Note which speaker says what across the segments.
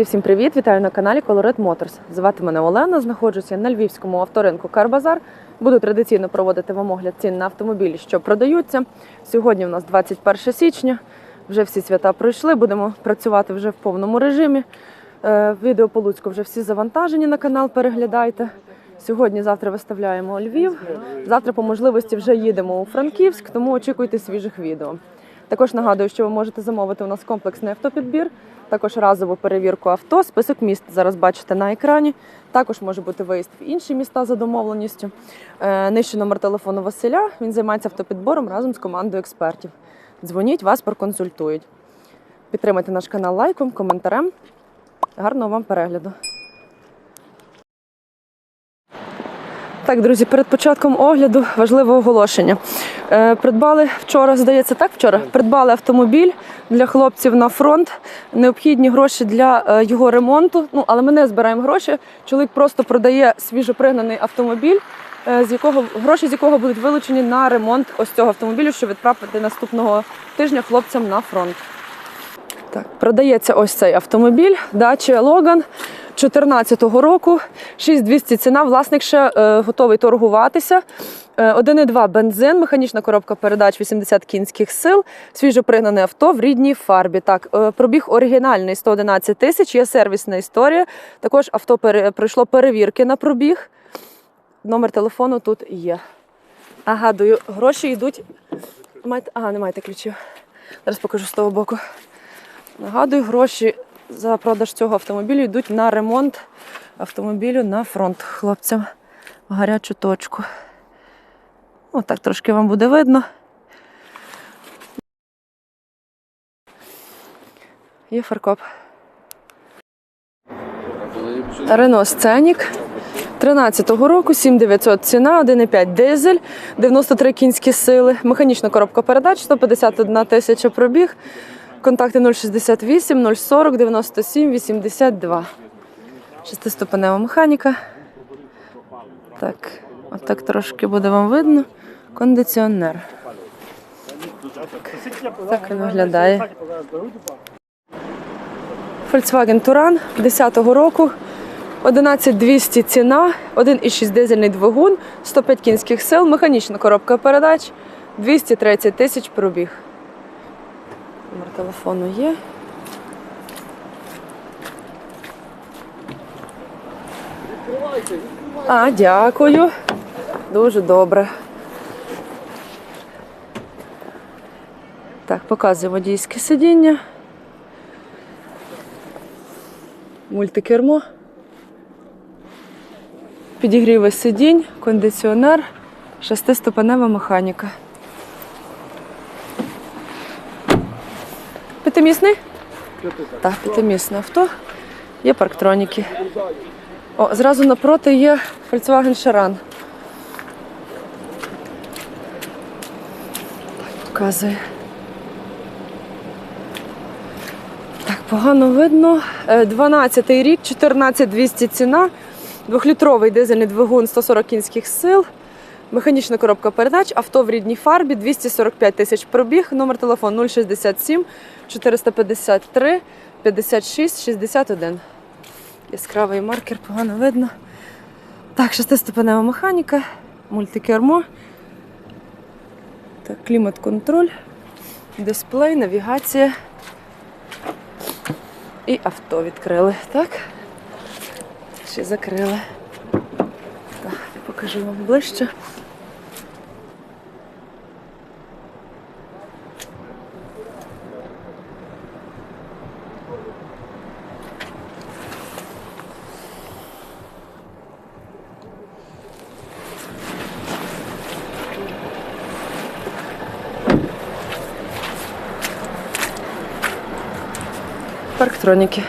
Speaker 1: Друзі, всім привіт! Вітаю на каналі Colored Motors. Звати мене Олена. Знаходжуся на львівському авторинку Карбазар. Буду традиційно проводити вам огляд цін на автомобілі, що продаються. Сьогодні у нас 21 січня. Вже всі свята пройшли. Будемо працювати вже в повному режимі. Е, Відео по Луцьку вже всі завантажені на канал. Переглядайте. Сьогодні, завтра виставляємо Львів. Завтра, по можливості, вже їдемо у Франківськ, тому очікуйте свіжих відео. Також нагадую, що ви можете замовити у нас комплексний автопідбір, також разову перевірку авто, список міст зараз бачите на екрані. Також може бути виїзд в інші міста за домовленістю. Нижчий Нижче номер телефону Василя. Він займається автопідбором разом з командою експертів. Дзвоніть, вас проконсультують. Підтримайте наш канал лайком, коментарем. Гарного вам перегляду. Так, друзі, перед початком огляду важливе оголошення. Е, Придбали вчора, здається, так вчора. Придбали автомобіль для хлопців на фронт. Необхідні гроші для е, його ремонту. Ну, але ми не збираємо гроші. Чоловік просто продає свіжопригнаний автомобіль, е, з якого гроші з якого будуть вилучені на ремонт ось цього автомобілю, щоб відправити наступного тижня хлопцям на фронт. Так, продається ось цей автомобіль Dacia Logan 2014 року. 6200 ціна. Власник ще е, готовий торгуватися. Е, 1,2 бензин, механічна коробка передач 80 кінських сил, свіжопригнане авто в рідній фарбі. Так, е, пробіг оригінальний 111 тисяч, є сервісна історія. Також авто пройшло перевірки на пробіг. Номер телефону тут є. Нагадую, гроші йдуть. Ага, не маєте ключів. Зараз покажу з того боку. Нагадую, гроші за продаж цього автомобілю йдуть на ремонт автомобілю на фронт хлопцям в гарячу точку. Ось так трошки вам буде видно. Є фаркоп. Рено Сценік 13-го року, 7900 ціна, 1,5 дизель, 93 кінські сили, механічна коробка передач, 151 тисяча пробіг, контакти 068 040 97 82. Шестиступенева механіка. Так, отак трошки буде вам видно. Кондиціонер. Так він виглядає. Volkswagen Touran 10-го року. 11200 ціна, 1,6 дизельний двигун, 105 кінських сил, механічна коробка передач, 230 тисяч пробіг. Номер телефону є. А, дякую. Дуже добре. Так, показую водійське сидіння. Мультикермо. Підігріви сидінь, кондиціонер, шестиступенева механіка. П'ятимісний? Так, п'ятимісне авто. Є парктроніки. О, зразу напроти є Volkswagen Charan. Так, показує. Так, погано видно. 12-й рік, 14200 ціна. Двохлітровий дизельний двигун 140 кінських сил. Механічна коробка передач, авто в рідній фарбі, 245 тисяч пробіг, номер телефону 067 453 56 61. Яскравий маркер, погано видно. Так, шестиступенева механіка, мультикермо. Клімат-контроль, дисплей, навігація. І авто відкрили, так? Ще закрили. Так, покажу вам ближче. Парктроніки.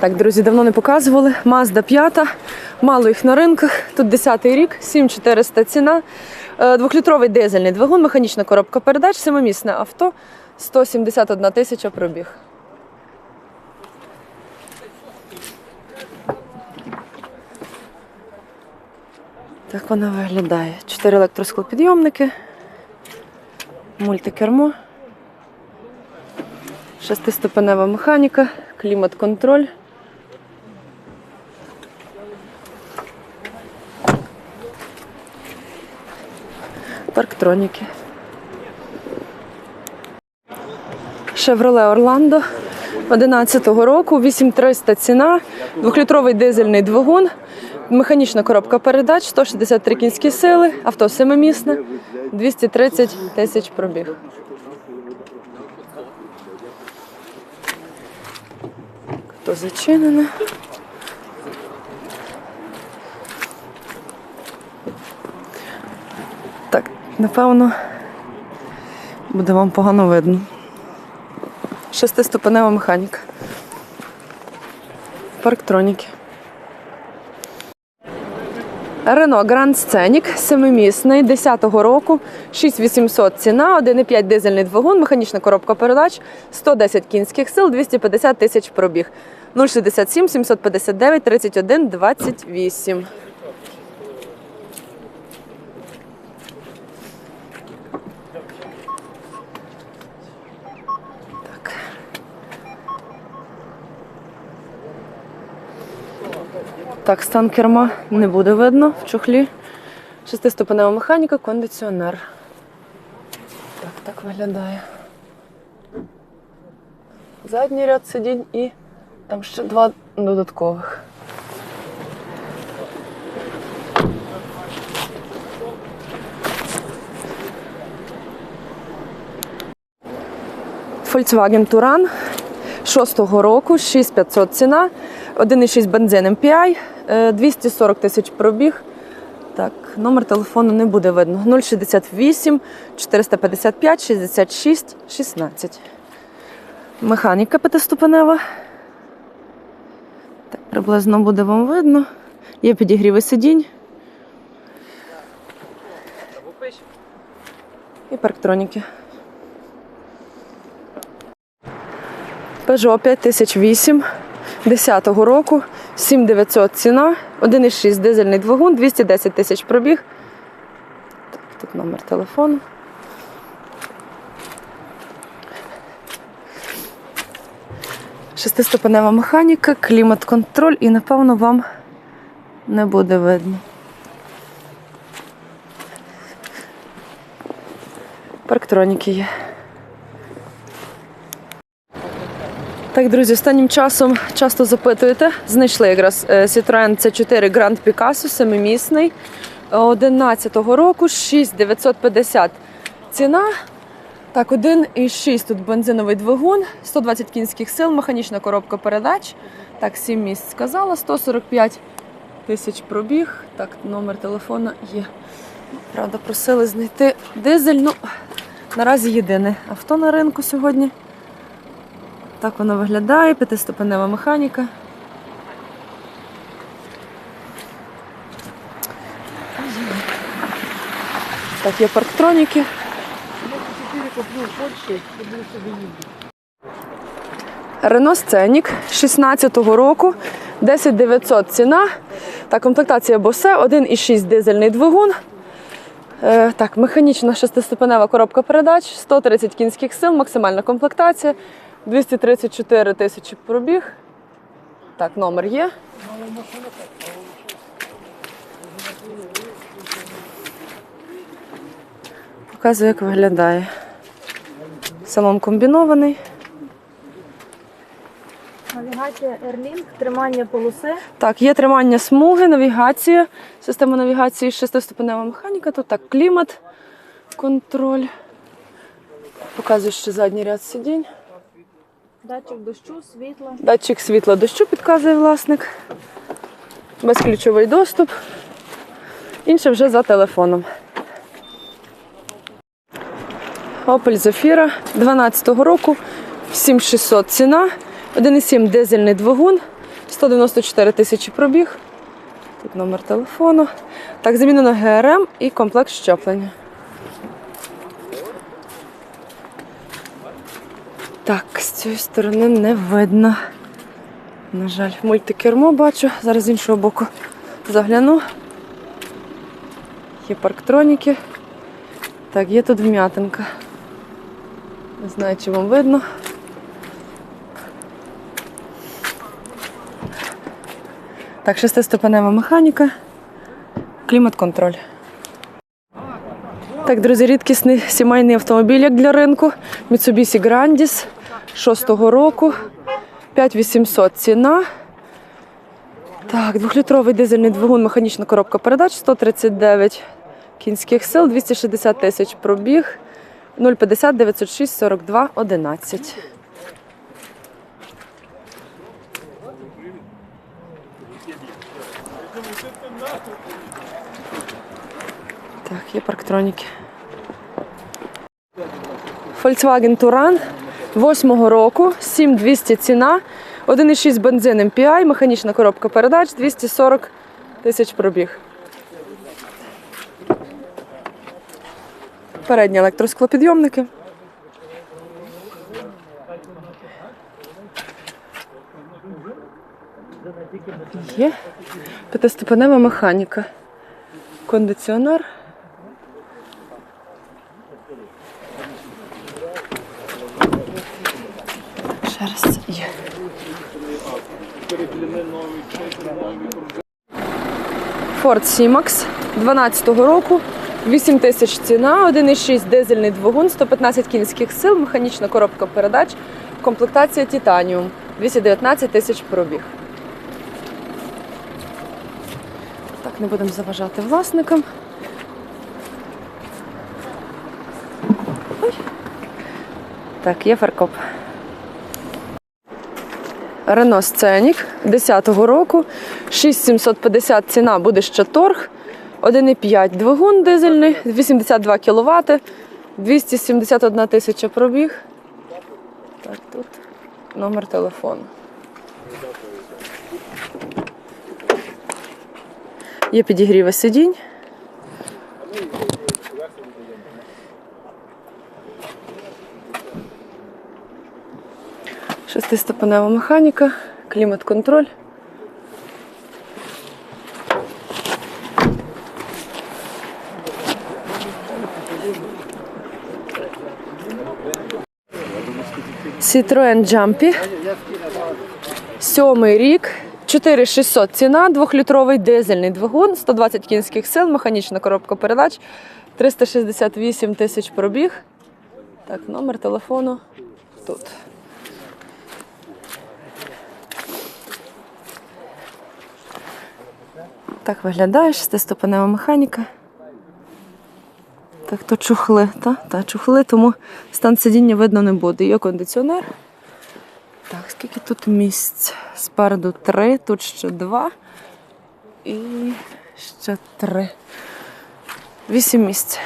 Speaker 1: Так, друзі, давно не показували. Mazda 5. Мало їх на ринках. Тут 10-й рік, 7400 ціна. Е, Двохлітровий дизельний двигун, механічна коробка передач, семимісне авто, 171 тисяча пробіг. Так вона виглядає. Чотири електросклопідйомники, мультикермо. Шестиступенева механіка, клімат-контроль. Парктроніки. Шевроле Орландо 11-го року, 8300 ціна, двохлітровий дизельний двигун, механічна коробка передач, 163 кінські сили, авто семимісне, 230 тисяч пробіг. То зачинене. Так, напевно, буде вам погано видно. Шестиступенева механіка. Парктроніки. Рено Гранд Сценік, семимісний, 10-го року, 6800 ціна, 1,5 дизельний двигун, механічна коробка передач, 110 кінських сил, 250 тисяч пробіг. 067 759 31 28. Так, стан керма не буде видно в чохлі. Шестиступенева механіка, кондиціонер. Так, так виглядає. Задній ряд сидінь і там ще два додаткових. Volkswagen Touran 6-го року, 6500 ціна, 1,6 бензин MPI, е, 240 тисяч пробіг. Так, номер телефону не буде видно. 068 455 66 16. Механіка п'ятиступенева. Так, приблизно буде вам видно. Є підігріви сидінь. І парктроніки. Peugeot 5008 10-го року, 7900 ціна, 1,6 дизельний двигун, 210 тисяч пробіг. Тут номер телефону. Шестиступенева механіка, клімат-контроль і, напевно, вам не буде видно. Парктроніки є. Так, друзі, останнім часом часто запитуєте. Знайшли якраз е, Citroen C4 Grand Picasso, семимісний 11-го року, 6950 ціна. Так, 1,6 тут бензиновий двигун, 120 кінських сил, механічна коробка передач. Так, 7 місць сказала, 145 тисяч пробіг. Так, номер телефона є. Правда, просили знайти дизель. Ну, наразі єдине авто на ринку сьогодні. Так воно виглядає, п'ятиступенева механіка. Так, є парктроніки. Рено Сценік 16-го року, 10900 ціна. Так, комплектація Босе, 1,6 дизельний двигун. Е, так, механічна шестиступенева коробка передач, 130 кінських сил, максимальна комплектація, 234 тисячі пробіг. Так, номер є. Показую, як виглядає. Салон комбінований.
Speaker 2: Навігація Airlink, тримання полоси.
Speaker 1: Так, є тримання смуги, навігація, система навігації, шестиступенева механіка. Тут так, клімат, контроль. Показую ще задній ряд сидінь.
Speaker 2: Датчик дощу, світла.
Speaker 1: Датчик світла дощу підказує власник. Безключовий доступ. Інше вже за телефоном. Opel Zafira 12-го року, 7600 ціна, 1,7 дизельний двигун, 194 тисячі пробіг. Тут номер телефону. Так, замінено ГРМ і комплект щеплення. Так, з цієї сторони не видно. На жаль, мультикермо бачу, зараз з іншого боку загляну. Є парктроніки. Так, є тут вм'ятинка. Не знаю, чи вам видно. Так, шестиступенева механіка, клімат-контроль. Так, друзі, рідкісний сімейний автомобіль як для ринку. Mitsubishi Grandis. 6-го року. 5800 ціна. Так, двохлітровий дизельний двигун, механічна коробка передач, 139 кінських сил, 260 тисяч пробіг, 050 906 42 11. Так, є парктроніки. Volkswagen Touran 8-го року, 7200 ціна, 1,6 бензин MPI, механічна коробка передач, 240 тисяч пробіг. Передні електросклопідйомники. Є п'ятиступенева механіка. Кондиціонер. Ще раз є. Ford C-Max 12-го року. 8 тисяч ціна, 1,6 дизельний двигун, 115 кінських сил, механічна коробка передач, комплектація Титаніум. 219 тисяч пробіг. Так, не будемо заважати власникам. Ой. Так, є фаркоп. Рено Сценік 10-го року. 6750 ціна буде ще торг. 1,5 двигун дизельний, 82 кВт, 271 тисяча пробіг. Так, тут номер телефону. Є підігріви сидінь. Шестиступенева механіка, клімат-контроль. Citroen Jumpy. Сьомий рік. 4600 ціна, двохлітровий дизельний двигун, 120 кінських сил, механічна коробка передач, 368 тисяч пробіг. Так, номер телефону тут. Так виглядає шестиступенева механіка. Так, то чухли, та? Та, чухли, тому стан сидіння видно не буде. Є кондиціонер. Так, скільки тут місць? Спереду три, тут ще два. І ще три. Вісім місць.